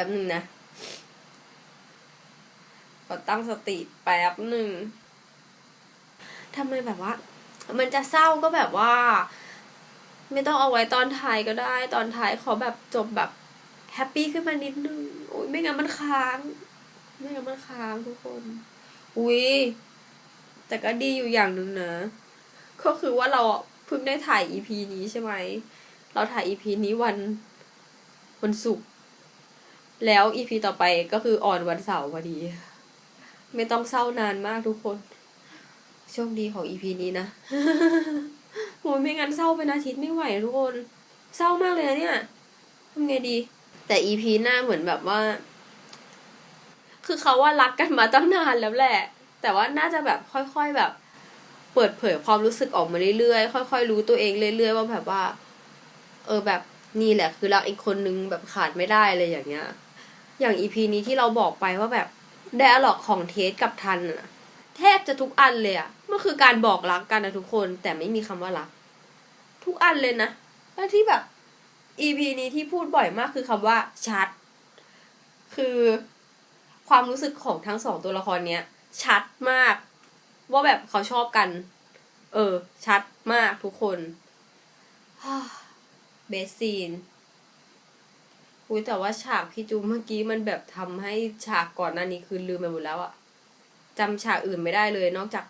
ป๊บหนึ่งนะ ขอตั้งสติแป๊บหนึ่งทำไมแบบว่า มันจะเศร้าก็แบบว่า ไม่ต้องเอาไว้ตอนท้ายก็ได้ ตอนท้ายขอแบบจบแบบแฮปปี้ขึ้นมานิดนึงโอ้ยไม่งั้นมันค้าง ไม่งั้นมันค้างทุกคน อุ้ยแต่ก็ดีอยู่อย่างหนึ่งนะ ก็คือว่าเราเพิ่งได้ถ่าย EP นี้ใช่ไหม เราถ่าย EP นี้วันวันศุกร์ แล้ว EP ต่อไปก็คือออนวันเสาร์พอดี ไม่ต้องเศร้านานมากทุกคนโชคดีของ EP นี้นะโหไม่งั้นเศร้าเป็นอาทิตย์ไม่ไหวทุกคน เศร้ามากเลยนะเนี่ยทำไงดี แต่ EP หน้าเหมือนแบบว่า คือเขาว่ารักกันมาตั้งนานแล้วแหละ แต่ว่าน่าจะแบบค่อยๆแบบ เปิดเผยความรู้สึกออกมาเรื่อยๆ ค่อย ๆ รู้ตัวเองเรื่อยๆว่าแบบว่า เออแบบนี่แหละคือรักอีกคนนึงแบบขาดไม่ได้เลยอย่างเงี้ย อย่างอีพีนี้ที่เราบอกไปว่าแบบไดอะล็อกของเทสกับทันอะแทบจะทุกอันเลยอะมันคือการบอกรักกันนะทุกคน แต่ไม่มีคำว่ารัก ทุกอันเลยนะแล้วที่แบบอีพีนี้ที่พูดบ่อยมากคือคำว่าชัด คือความรู้สึกของทั้งสองตัวละครเนี้ย ชัดมาก ว่าแบบเขาชอบกัน เออ ชัดมากทุกคนเบสซีน อุ้ยแต่ว่าฉากพี่จูเมื่อกี้มันแบบทำให้ฉากก่อนหน้านี้คือลืมไปหมดแล้วอะจำฉากอื่นไม่ได้เลย นอกจาก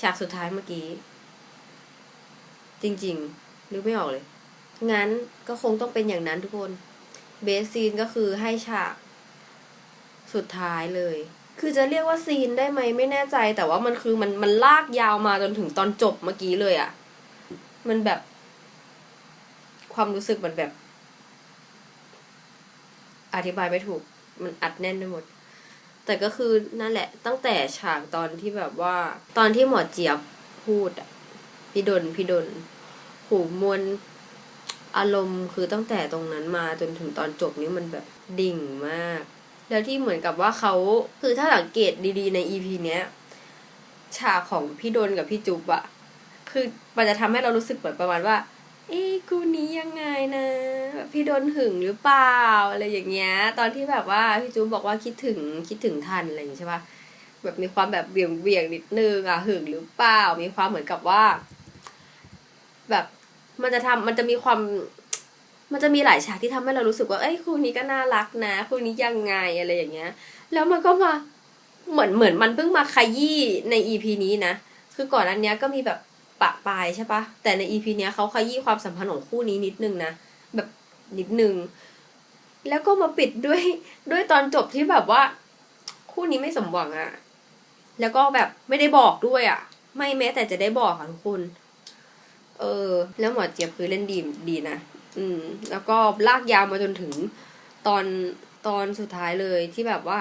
ฉากสุดท้ายเมื่อกี้ จริงๆนึกไม่ออกเลย งั้นก็คงต้องเป็นอย่างนั้นทุกคน เบสซีนก็คือให้ฉาก สุดท้ายเลย คือจะเรียกว่าซีนได้ไหมไม่แน่ใจ แต่ว่ามันคือมันมันลากยาวมาจนถึงตอนจบเมื่อกี้เลยอะมันแบบ ความรู้สึกมันแบบ อธิบายไม่ถูกมันอัดแน่นไปหมด แต่ก็คือนั่นแหละ ตั้งแต่ฉากตอนที่แบบว่า ตอนที่หมอเจี๊ยบพูดอะพี่ดนพี่ดนหูมวลอารมณ์คือตั้งแต่ตรงนั้นมาจนถึงตอนจบนี้มันแบบดิ่งมาก แล้วที่เหมือนกับว่าเขาคือถ้าสังเกตดีๆในอีพีเนี้ยฉากของพี่ดนกับพี่จุ๊บอะคือมันจะทำให้เรารู้สึกเหมือนประมาณว่า เอ้กูนี้ยังไงนะแบบพี่โดนหึงหรือเปล่าอะไรอย่างเงี้ย ตอนที่แบบว่าพี่จูบอกว่าคิดถึงคิดถึงทันอะไรอย่างงี้ใช่ปะแบบมีความแบบเบี่ยงเบี่ยงนิดนึงอะหึงหรือเปล่า มีความเหมือนกับว่า แบบมันจะทำมันจะมีความ มันจะมีหลายฉากที่ทำให้เรารู้สึกว่าเอ้ยคู่นี้ก็น่ารักนะคู่นี้ยังไงอะไรอย่างเงี้ย แล้วมันก็มาเหมือนเหมือนมันเพิ่งมาขยี้ในอีพีนี้นะคือก่อนอันเนี้ยก็มีแบบ ปะปลายใช่ปะแต่ในอีพีเนี้ยเขาขยี้ความสัมพันธ์ของคู่นี้นิดนึงนะแบบนิดนึง แล้วก็มาปิดด้วยด้วยตอนจบที่แบบว่า คู่นี้ไม่สมหวังอะแล้วก็แบบไม่ได้บอกด้วยอะไม่แม้แต่จะได้บอกค่ะทุกคน เออ แล้วหมอเจี๊ยบคือเล่นดีดีนะอืม แล้วก็ลากยาวมาจนถึงตอนตอนสุดท้ายเลยที่แบบว่า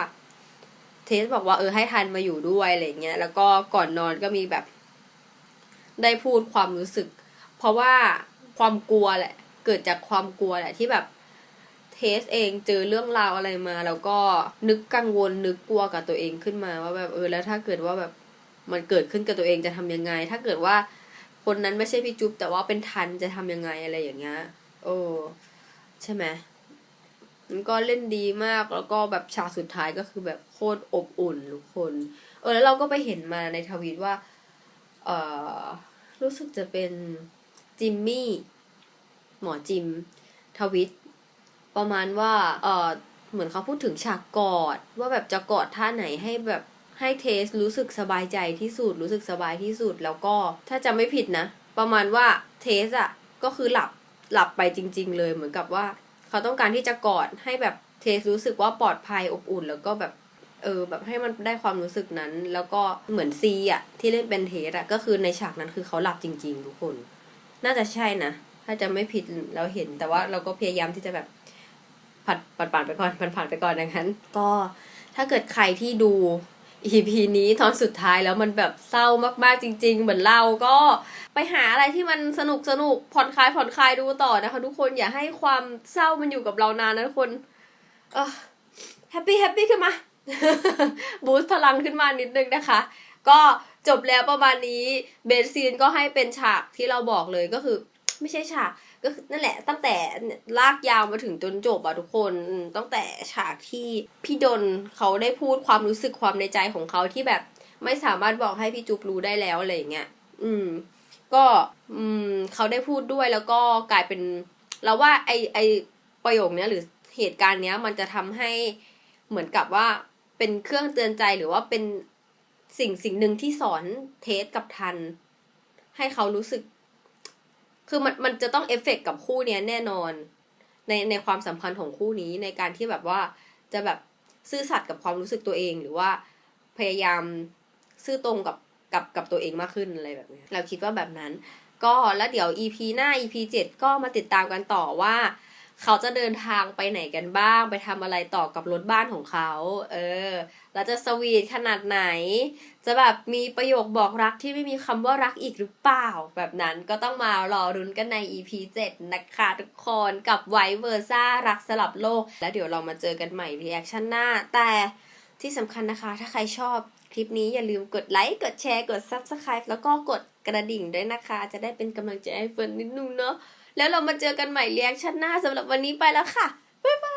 เทสบอกว่าเออให้ทันมาอยู่ด้วยอะไรเงี้ยแล้วก็ก่อนนอนก็มีแบบ ได้พูดความรู้สึก เพราะว่าความกลัวแหละ เกิดจากความกลัวแหละที่แบบเทสเองเจอเรื่องราวอะไรมา แล้วก็นึกกังวลนึกกลัวกับตัวเองขึ้นมาว่าแบบเออแล้วถ้าเกิดว่าแบบมันเกิดขึ้นกับตัวเองจะทำยังไง ถ้าเกิดว่าคนนั้นไม่ใช่พี่จุ๊บแต่ว่าเป็นทันจะทำยังไงอะไรอย่างเงี้ยโอ้ใช่ไหมมันก็เล่นดีมากแล้วก็แบบฉากสุดท้ายก็คือแบบโคตรอบอุ่นทุกคน เออแล้วเราก็ไปเห็นมาในทวีตว่า เออ รู้สึกจะเป็นจิมมี่หมอจิมทวิต ประมาณว่าเออเหมือนเขาพูดถึงฉากกอด ว่าแบบจะกอดท่าไหนให้แบบให้เทสรู้สึกสบายใจที่สุด รู้สึกสบายที่สุดแล้วก็ถ้าจะไม่ผิดนะ ประมาณว่าเทสอะก็คือหลับหลับไปจริง ๆ เลยเหมือนกับว่า เขาต้องการที่จะกอดให้แบบเทสรู้สึกว่าปลอดภัยอบอุ่น แล้วก็แบบ เออแบบให้มันได้ความรู้สึกนั้น แล้วก็เหมือนซีอะที่เล่นเป็นเทสอะก็คือในฉากนั้นคือเขาหลับจริง ๆ ทุกคน น่าจะใช่นะ ถ้าจะไม่ผิดเราเห็น แต่ว่าเราก็พยายามที่จะแบบผัดปัดผ่านไปก่อนผ่านผ่านไปก่อนดังนั้น ก็ถ้าเกิดใครที่ดู EP นี้ตอนสุดท้ายแล้วมันแบบเศร้ามากๆจริง ๆ เหมือนเราก็ไปหาอะไรที่มันสนุกสนุกผ่อนคลายผ่อนคลายดูต่อนะคะ ทุกคนอย่าให้ความเศร้ามันอยู่กับเรานานนะทุกคน เออแฮปปี้แฮปปี้ขึ้นมา บูสต์พลังขึ้นมานิดนึงนะคะ ก็จบแล้วประมาณนี้เบสซีนก็ให้เป็นฉากที่เราบอกเลยก็คือไม่ใช่ฉากก็คือนั่นแหละตั้งแต่ลากยาวมาถึงจนจบอะทุกคนตั้งแต่ฉากที่พี่ดนเขาได้พูดความรู้สึกความในใจของเขาที่แบบไม่สามารถบอกให้พี่จุ๊บรู้ได้แล้วอะไรเงี้ยอืม ก็อืมเขาได้พูดด้วยแล้วก็กลายเป็นเราว่าไอไอประโยคเนี้ยหรือเหตุการณ์เนี้ยมันจะทำให้เหมือนกับว่า เป็นเครื่องเตือนใจหรือว่าเป็นสิ่งสิ่งหนึ่งที่สอนเทสกับทัน ให้เขารู้สึก คือมันมันจะต้องเอฟเฟกต์กับคู่เนี้ยแน่นอน ในในความสัมพันธ์ของคู่นี้ในการที่แบบว่าจะแบบซื่อสัตย์กับความรู้สึกตัวเองหรือว่าพยายามซื่อตรงกับกับกับตัวเองมากขึ้นอะไรแบบนี้เราคิดว่าแบบนั้น ก็แล้วเดี๋ยว EP หน้า EP 7 ก็มาติดตามกันต่อว่า เขาจะเดินทางไปไหนกันบ้าง ไปทำอะไรต่อกับรถบ้านของเขา เออ แล้วจะสวีทขนาดไหน จะแบบมีประโยคบอกรักที่ไม่มีคำว่ารักอีกหรือเปล่า แบบนั้นก็ต้องมารอรุ้นกันใน EP 7 นะคะทุกคนกับไวเวอร์ซ่ารักสลับโลก แล้วเดี๋ยวเรามาเจอกันใหม่รีแอคชั่นหน้า แต่ที่สำคัญนะคะ ถ้าใครชอบคลิปนี้อย่าลืมกดไลค์ กดแชร์ กด Subscribe แล้วก็กดกระดิ่งด้วยนะคะ จะได้เป็นกำลังใจให้เฟิร์นนิดนึงเนาะ แล้วเรามาเจอกันใหม่เรียกชั่นหน้าสำหรับวันนี้ไปแล้วค่ะ บ๊ายบาย